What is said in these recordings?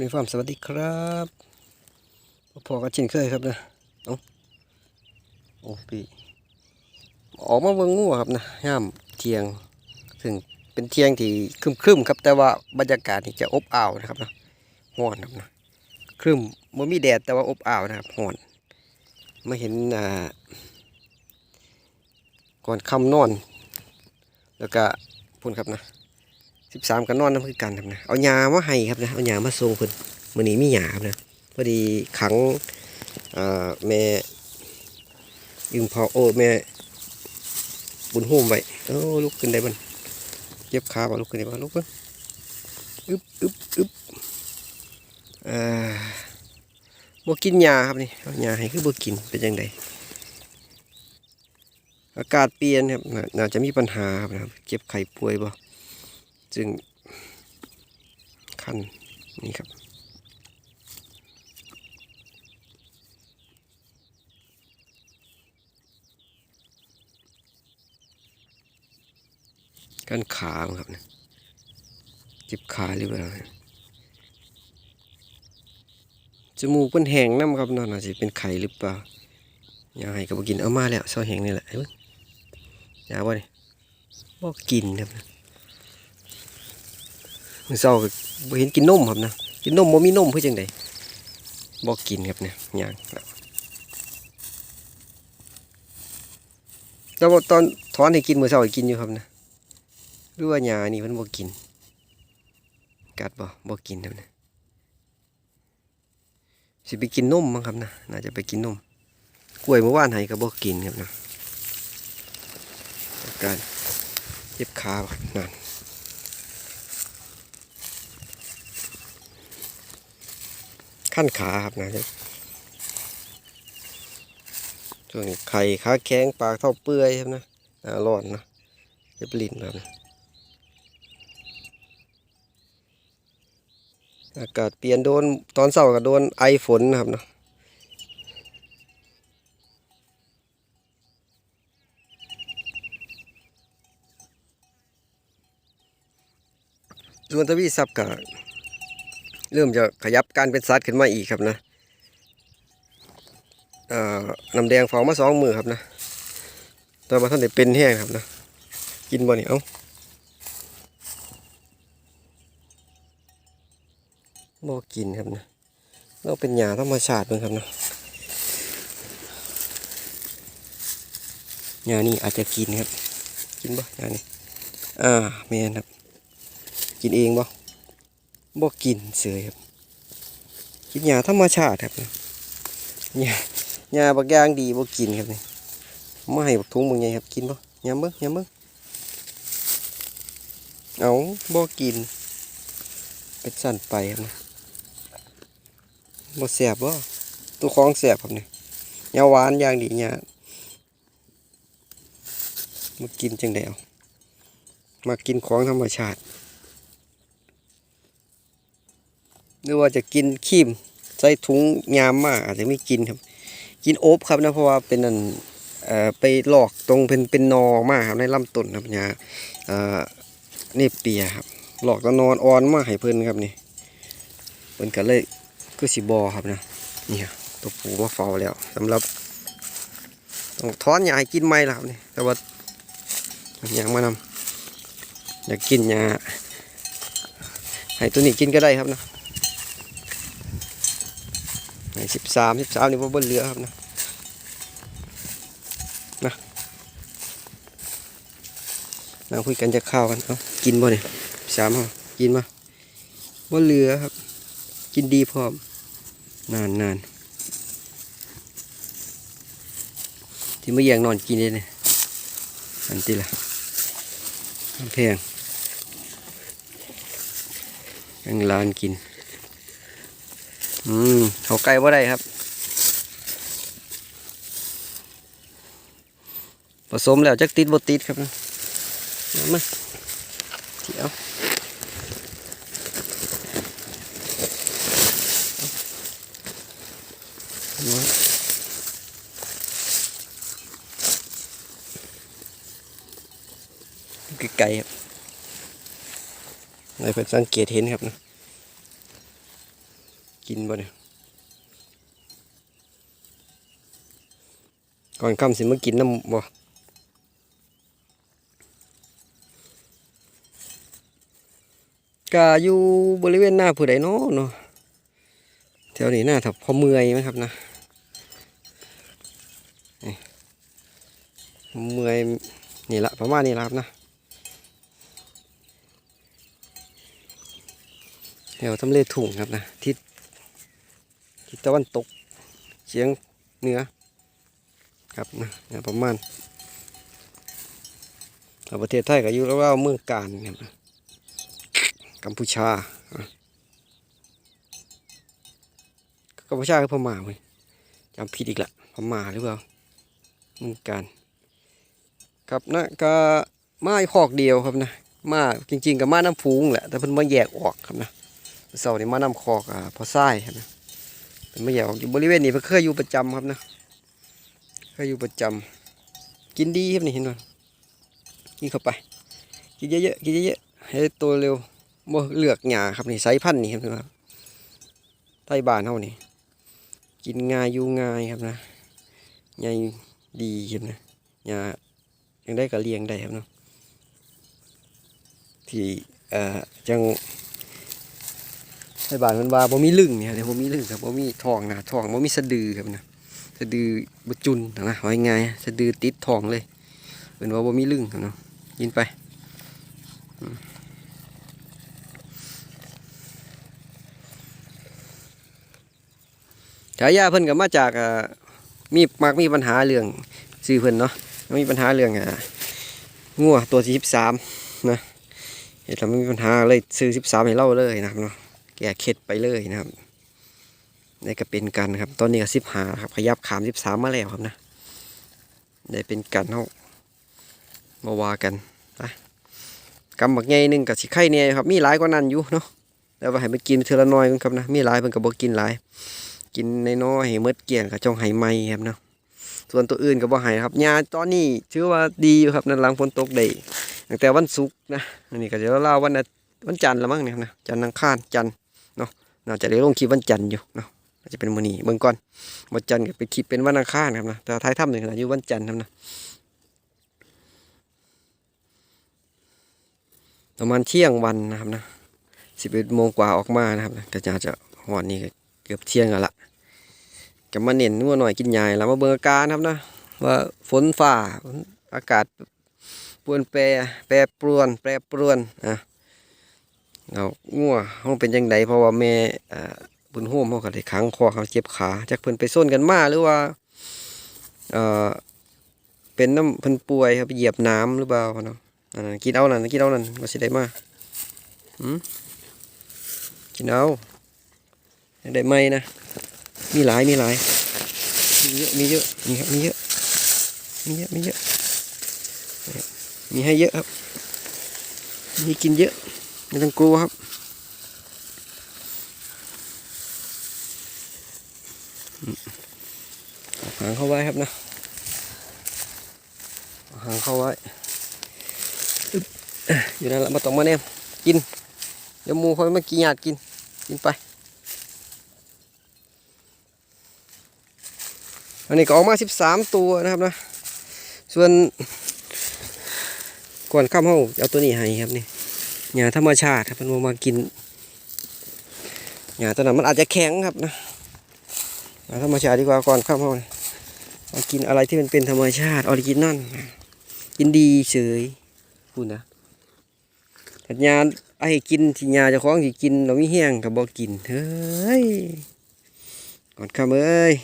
มีความสวัสดีครับพอกันเช่นเคยครับนะเอาโอ้ปีออกมาเบิ่งงูครับนะย่ามเทียงซึ่งเป็นเทียงที่ครึมๆครับ แต่ว่าบรรยากาศนี่จะอบอ้าวนะครับนะร้อนครับนะครึมมันมีแดดแต่ว่าอบอ้าวนะครับร้อนมาเห็นอ่าก่อนคำนอน แล้วก็พุ่นครับนะ สิบสามก็นอนน้ำคือกันครับนะเอายามาให้ครับนะเอายามาส่งเพิ่นมื้อนี้มีหยาบนะพอดีขังเอ่อแม่ยืมพอโอ้แม่บุญโฮมไว้โอ้ลุกขึ้นได้บ่นเจ็บขาบ่ลุกขึ้นได้บ่ลุกเพิ่นอึบอึบอึบอ่าบ่กินยาครับนี่เอายาให้คือบกินเป็นจังไดอากาศเปลี่ยนครับน่าจะมีปัญหาครับนะเจ็บไข้ป่วยบ่ จึงคันนี่ครับกันขาครับเนี่ยจ็บขาหรือเปล่าจมูกเป็นแห้งน้ำครับนอนอาจจะเป็นไข่หรือเปล่าอยาให้กับกินเอามาแล้วซอแห้งนี่แหละเอ้ยยาบ่เนี่ยบ่กินครับ มือเช้าก็เห็นกินนมครับนะกินนมบ่มีนมเพื่อจังไดบ่กินครับเนี่ยย่างแล้วตอนถอนให้กินมือเช้าก็กินอยู่ครับนะหรือว่าหญ้านี่เพิ่นบ่กิน กัดบ่บ่กินครับนะสิไปกินนมมั้งครับนะน่าจะไปกินนมกล้วยเมื่อวานให้ก็บ่กินครับนะการเจ็บขาบนั่น ขั้นขาครับนะครับช่วงนี้ไข่ขาแข็งปากเท่าเปื่อยครับนะหนาร้อนนะเจ็บลิ้นครับอากาศเปลี่ยนโดนตอนเช้าก็โดนไอฝนนะครับเนาะส่วนทวีซับกับ เริ่มจะขยับการเป็นสัตว์ขึ้นมาอีกครับนะน้ำแดงฟองมาสองมือครับนะแต่ว่าท่านได้เป็นแห้งครับนะกินบ่เนี่ยเอ้าบ่กินครับนะเราเป็นหญ้าธรรมชาติเหมือนครับนะหญ้านี่อาจจะกินครับ กินบ่หญ้านี่อ่าแม่นครับ กินเองบ่ บ่กินเสยครับกินหญ้าธรรมชาติครับหญ้าหญ้าบักอย่างดีบ่กินครับนี่ไมาให้บักถุงบางไงครับกินบ่ยำเบิ่งยำเบิ่งเอาบ่กินเป็นสั่นไปครับนะบ่แซ่บบ่ตัวของแซ่บครับนี่หญ้าหวานอย่างดีหญ้ามากินจังได๋เอามากินของธรรมชาติ หรือว่าจะกินขีมใส่ถุงยามมากอาจจะไม่กินครับ กินโอบครับนะเพราะว่าเป็นนั่นไปหลอกตรงเป็นเป็นนอมากครับในลำต้นครับเนี่ยเอ่อนี่เปียครับ หลอกตะนอนอ่อนมากให้เพิ่นครับนี่เพิ่นก็เลยคือสิบอครับนะนี่ตัวปูมาเฝ้าแล้วสำหรับต้องถอนหญ้าให้กินไหมล่ะครับนี่แต่ว่าอยากมานำอยากกินหญ้าให้ตัวนี้กินก็ได้ครับนะ สิบสามสิบสามนี่ว่าบนเรือครับนะนะเราคุยกันจะข้าวกันเอากินบ่เนี่ยสามเอากินมาบนเรือครับ กินดีพร้อม นานนานที่ไม่แยงนอนกินเลยเนี่ยอันที่ละแพงยังลานกิน อืมเขาไกลว่าได้ครับ ผสมแล้วจักติดบติดครับมาเดี๋ยวไกลๆครับในเพื่อนสังเกตเห็นครับนะ กินบ่เนี่ยก่อนคำสิมากินน้ำบ่กาอยู่บริเวณหน้าผู้ใดเนาะเนาะแถวนี้หน้าถ้าพอเมื่อยไหมครับนะเมื่อยนี่ละประมาณนี้ละครับนะแถวทำเลถุงครับนะทิศ ทิศตะวันตกเฉียงเหนือครับนะประมาณประเทศไทยก็อยู่ราวเมืองการเนี่ยกัมพูชากัมพูชาคือพม่าเว้ยจำผิดอีกละพม่าหรือเปล่าเมืองการครับนะก็มาหอกเดียวครับนะมาจริง ๆกับมาน้ำฟูงแหละแต่เพิ่นมาแยกออกครับนะเสาร์นี้มาน้ำคอกอ่าพอไส้ครับนะ เพิ่นมาแยกออกอยู่บริเวณนี้เพิ่นเคยอยู่ประจำครับนะเคยอยู่ประจำกินดีครับนี่เห็นไหมกินเข้าไป กินเยอะๆกินเยอะๆให้โตเร็วบ่เลือกหญ้าครับนี่ไซพันธุ์นี่ครับครับไทยบ้านเฮานี่กินง่ายอยู่ง่ายครับนะใหญ่ดีครับนะหญ้ายังได้ก็เลียงได้ครับเนาะที่เอ่อจัง ไทยบ้านมันว่าบ่มีลึงเนี่ยเดี๋ยวบ่มีลึงครับบ่มีทองนะทองบ่มีสะดือครับนะสะดือบ่จุนนะว่าง่ายสะดือติดทองเลยเป็นว่าบ่มีลึงครับเนาะกินไปฉายาเพิ่นก็มาจากมีมักมีปัญหาเรื่องซื้อเพิ่นเนาะมีปัญหาเรื่องงัวตัวที่สิบสามนะเห็นแล้วมีปัญหาเลยซื้อสิบสามให้เราเลยนะครับเนาะ แก้เคล็ดไปเลยนะครับนี่ก็เป็นกันครับ ตอนนี้ก็สิบหาครับ ขยับขามสิบสามมาแล้วครับนะได้เป็นกันเฮามาวากันไปกำบักใหญ่หนึ่งกับสิไข่เนี่ยครับ มีหลายกว่านั้นอยู่เนาะแต่ว่าให้มันกินเทละน้อยมันครับนะ มีหลายเพิ่นก็บ่กินหลาย กินใน้อยให้หมดเกี่ยงกับจ้องไห้ไหมครับเนาะ ส่วนตัวอื่นก็บ่ให้ครับยาตอนนี้ถือว่าดีอยู่ครับนั่นหลังฝนตกได้ตั้งแต่วันศุกร์นะนนี้ก็จะเล่าวันวันจันทร์ละมั้งเนี่ยนะ จันทร์อังคารจันทร์ เนาะน่าจะได้ลงคลิปวันจันทร์อยู่เนาะอาจจะเป็นมื้อนี้เบิ่งก่อนวันจันทร์ก็ไปคลิปเป็นวันอังคารครับนะแต่ท้ายถ้ำหนึ่งนะอยู่วันจันทร์ครับนะประมาณเที่ยงวันนะครับนะสิบเอ็ดโมงกว่าออกมานะครับก็จะจะหอดนี้เกือบเที่ยงแล้วล่ะจะมาเน้นนัวหน่อยกินใหญ่แล้วมาเบิ่งอาการครับนะว่าฝนฟ้าอากาศปรวนแปรแปรปรวน แปรปรวนอะ เอางัวเฮาเป็นจังไดเพราะว่าแม่อ่าบุญโฮมเฮาก็ได้ขังคอเขาเจ็บขาจักเพิ่นไปส้นกันมาหรือว่าเอ่อเป็นน้ำเพิ่นป่วยครับไปเหยียบน้ำหรือเปล่าเนาะอันนั้นกินเอานั่นกินเอานั่นว่าสิได้มาหืมกินเอาได้ไหมนะ มีหลายมีหลายมีเยอะมีเยอะมีครับมีเยอะมีเยอะมีเยอะมีให้เยอะครับมีกินเยอะ ไม่ต้องกลัวครับ หางเข้าไว้ครับนะ หางเข้าไว้ อยู่นั่นแหละมาต้องมาเนี่ยกิน เดี๋ยวมูเขามากินหยาดกิน กินไป อันนี้ก็ออกมา13ตัวนะครับนะ ส่วนก่อนข้ามห้องเอาตัวนี้ให้ครับนี่ หญ้าธรรมชาติครับมันมากินหญ้าตัวนั้นมันอาจจะแข็งครับนะหญ้าธรรมชาติดีกว่าก่อนข้ามห้องมากินอะไรที่มันเป็นธรรมชาติออริจินอลกินดีเฉยพูดนะแต่หญ้าไอ้กินที่หญ้าจะคล้องที่กินเราไม่แห้งกับบ่กินเฮ้ยก่อนข้ามเอ้ย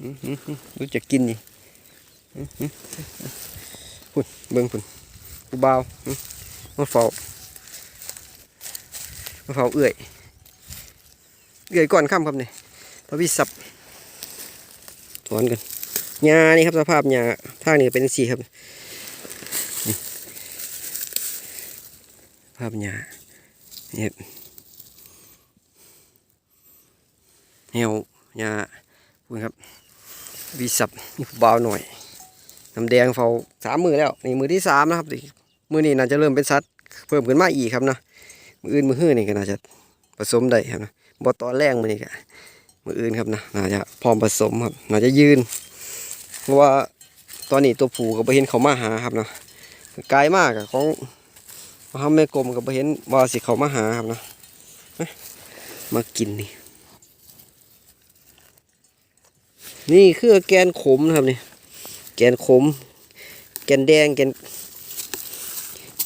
อื้อหือหือรู้จักกินนี่อื้อหือพุ่น เบิ่งพุ่นกูบ่าวอื้อมาเฝ้ามาเฝ้าเอื่อยเอื่อยก่อนค่ำครับนี่พระวิสับถอนกันหญ้านี่ครับสภาพหญ้าทางนี้เป็นสีครับภาพหญ้านี่ครับเหี่ยวหญ้าพุ่นครับวีสับนี่เบาหน่อย น้ำแดงเฝ้าสามมือแล้วนี่มือที่สามนะครับมือนี้น่าจะเริ่มเป็นสัตว์เพิ่มขึ้นมาอีกครับนะมืออื่นมือหื้อนี่ก็น่าจะผสมได้ครับนะบ่ตอนแรกมือนี่ก็มืออื่นครับนะน่าจะพร้อมผสมครับน่าจะยืน เพราะว่าตอนนี้ตัวผูก็บ่เห็นเขามาหาครับเนาะไกลมากอะของมาทำแม่กลมก็บ่เห็นว่าสิเขามาหาครับเนาะมามากินนี่นี่คือแกนขมนะครับนี่ แกนขม แกนแดง แกน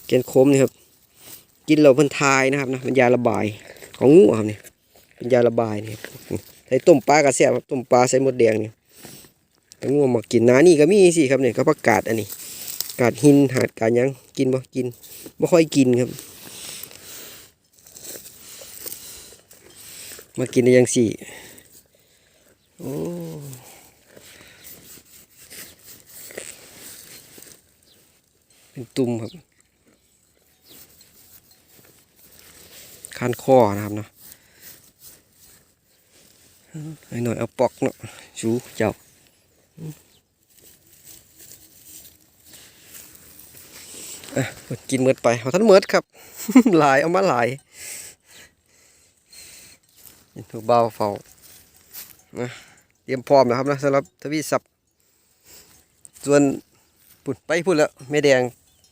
แกนขมนี่ครับ กินเราพิ่นทายนะครับนะมันยาระบายของงูครับนี่เป็นยาระบายนี่ใส่ต้มปลากระแซ่บครับต้มปลาใส่หมดแดงนี่แต่งูมากินนานี่ก็มีสิครับเนี่ยก็ประกาศอันนี้กาดหินหาดกาดยังกินบ่กินบ่ค่อยกินครับ มากินได้ยังสี่โอ้เป็น ตุ่มครับคันคอนะครับเนาะไอ้หน่อยเอาปอกเนาะชูเจ้าอะกินเมือดไปเอาท่านเมือดครับ หลายเอามาหลายเห็นถูกเบาเฝ้านะเตรียมพร้อมนะครับนะสำหรับทวีสับส่วนปุ่นไปพุ่นแล้วแม่แดง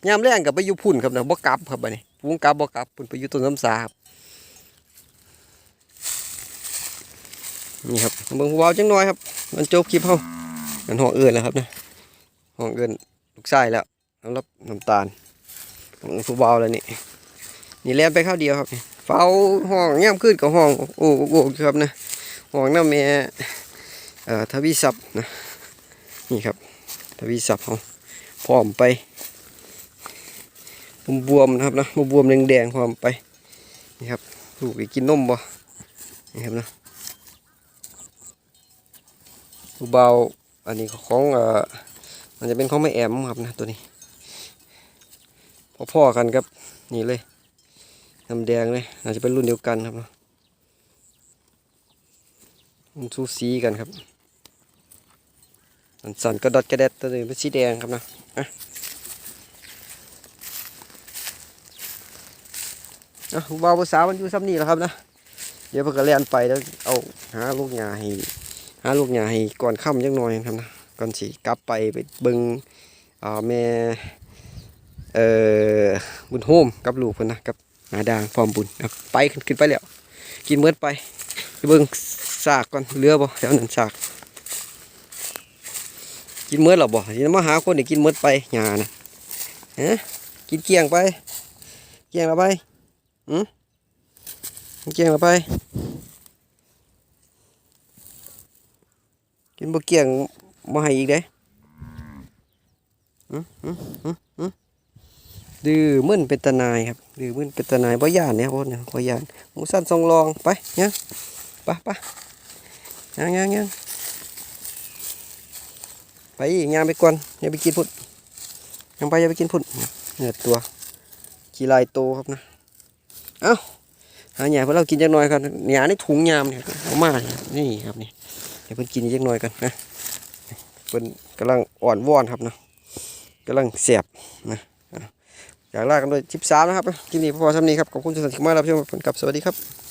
ยามแรงกับไปอยู่พุ่นครับนะบกลับครับบัดนี้พุงกลับบกลับพุ่นไปอยู่ต้นน้ำสาครับนี่ครับเบิ่งผู้เบาจังน้อยครับ มันจบคลิปเฮามันห้องเอื่นแล้วครับนะห้องเอื่นลูกชายแล้วสำรับน้ำตาลของผู้เบาแล้วนี่นี่แล่นไปข้าวเดียวครับเฝ้าห้องย่ำขึ้นกับห้องโอ้โอ้โอ้อยู่ครับนะห้องน้าแม่เอ่อทวีศัพท์นะนี่ครับทวีศัพท์เฮาพร้อมไป บวมๆนะครับนะบวมๆแดงๆพร้อมไปนี่ครับลูกอีกกินนมบ่นี่ครับนะผู้เบาอันนี้ของอ่อมันจะเป็นของไม่แอมครับนะตัวนี้พ่อๆกันครับนี่เลยน้ำแดงเลยน่าจจะเป็นรุ่นเดียวกันครับนะมันสูสีกันครับสันสันกระดดกระแดดตัวนี้เป็นสีแดงครับนะอะ อะผู้เบาภาษามันอยู่ซ้ำนี่แหละครับนะเดี๋ยวพิ่นก็เลียนไปแล้วเอาหาลูกหญ้าให้หาลูกหญ้าให้ก่อนค่ำจังน่อยครับนะก่อนสิกลับไปไปเบิงอ่าแม่เอ่อบุญโฮมกับลูกเพิ่นนะกับหาดางพร้อมบุญไปขึ้นไปแล้ว กินเมื่อไปเบิงซากก่อนเหลือบ่แถวนั้นซากกินเมื่อหรอบ่สิมาหาคนนี่กินเมื่อไปหญ้านะฮะกินเกลี้ยงไป เกลี้ยงแล้วไป หืมเกลี้ยงไป กินบ่เกี่ยงบ่ให้อีกเด้อื้ออื้ออื้ออื้อดื้อมึนเป็นตนายครับดื้อมึนเป็นตนายบ่ย่านเนี่ยพ่อเนี่ยบ่ย่านหมูสั้นทรงรองไปยังไปไปยังยังยังไปย่างไปก่อนอย่าไปกินพุ่นยังไปอย่าไปกินพุ่นเนื้อตัวขี้ลายโตครับนะ เอ้าหาหยาเพื่อเรากินจักหน่อยครับหยาในถุงยามเนี่ยเอามานี่ครับนี่เดี๋ยวเพิ่นกินจักหน่อยกันนะเพิ่นกำลังอ่อนวอนครับนะกำลังเสียบนะอยากลากันด้วยชิปสามนะครับคลิปนี้พอสำนี้ครับขอบคุณทุกท่านที่เข้ามารับชมกับสวัสดีครับ